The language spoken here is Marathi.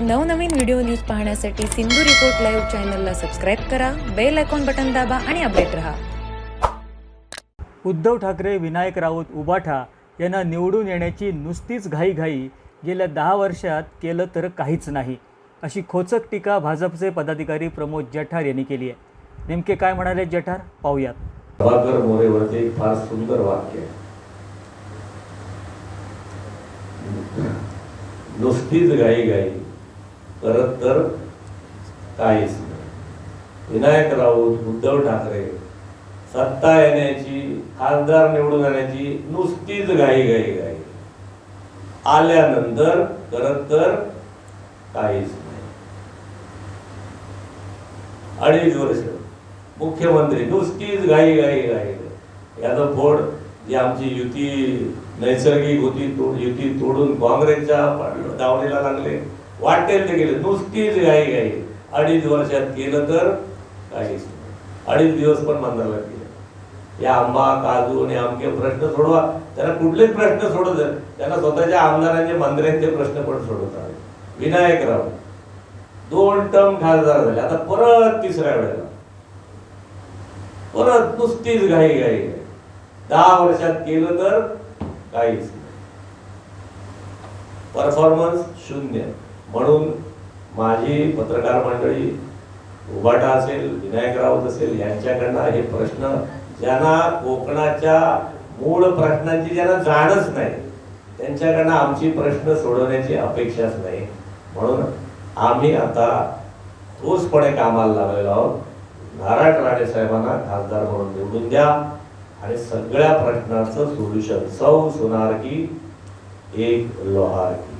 नवनवीन व्हिडिओ न्यूज पाहण्यासाठी सिंधू रिपोर्ट लाईव्ह चॅनलला सबस्क्राईब करा बेल आयकॉन बटन दाबा आणि अपडेट रहा. उद्धव ठाकरे विनायक राऊत उबाठा यांना निवडून येण्याची नुसतीच घाईघाई गेल्या दहा वर्षात केलं तर काहीच नाही अशी खोचक टीका भाजपचे पदाधिकारी प्रमोद जठार यांनी केली आहे. नेमके काय म्हणाले जठार? पाहूयात. प्रभाकर मोरेवरती एक फार सुंदर वाक्य आहे. नुसतीच गाई गाई करत तर काहीच नाही. विनायक राऊत उद्धव ठाकरे सत्ता येण्याची खासदार निवडून येण्याची नुसतीच घाई घाई घाई. आल्यानंतर खरं तर काहीच नाही. अडीच वर्ष मुख्यमंत्री नुसतीच घाई घाई घाई. याचं फोड जी आमची युती नैसर्गिक होती तो युती तोडून काँग्रेसच्या दावणीला लागले. वाटेल ते गेले. नुसतीच घाई घाई. अडीच वर्षात केलं तर काहीच अडीच दिवस पण मंदाला गेले. या आंबा काजू आणि आमके प्रश्न सोडवा. त्यांना कुठलेच प्रश्न सोडत त्यांना स्वतःच्या आमदारांचे मंत्र्यांचे प्रश्न पण सोडवत विनायकराव दोन टर्म खासदार झाले. आता परत तिसऱ्या वेळेला. परत नुसतीच घाई घाई. दहा वर्षात केलं तर काहीच परफॉर्मन्स शून्य. म्हणून माझी पत्रकार मंडळी उबाटा असेल विनायक राऊत असेल यांच्याकडनं हे प्रश्न ज्यांना कोकणाच्या मूळ प्रश्नांची ज्यांना जाणच नाही त्यांच्याकडनं आमची प्रश्न सोडवण्याची अपेक्षाच नाही. म्हणून आम्ही आता ठोसपणे कामाला लागलेलो आहोत. नारायण राणे साहेबांना खासदार म्हणून निवडून द्या आणि सगळ्या प्रश्नाचं सोल्युशन सौ सुनार की एक लोहार की.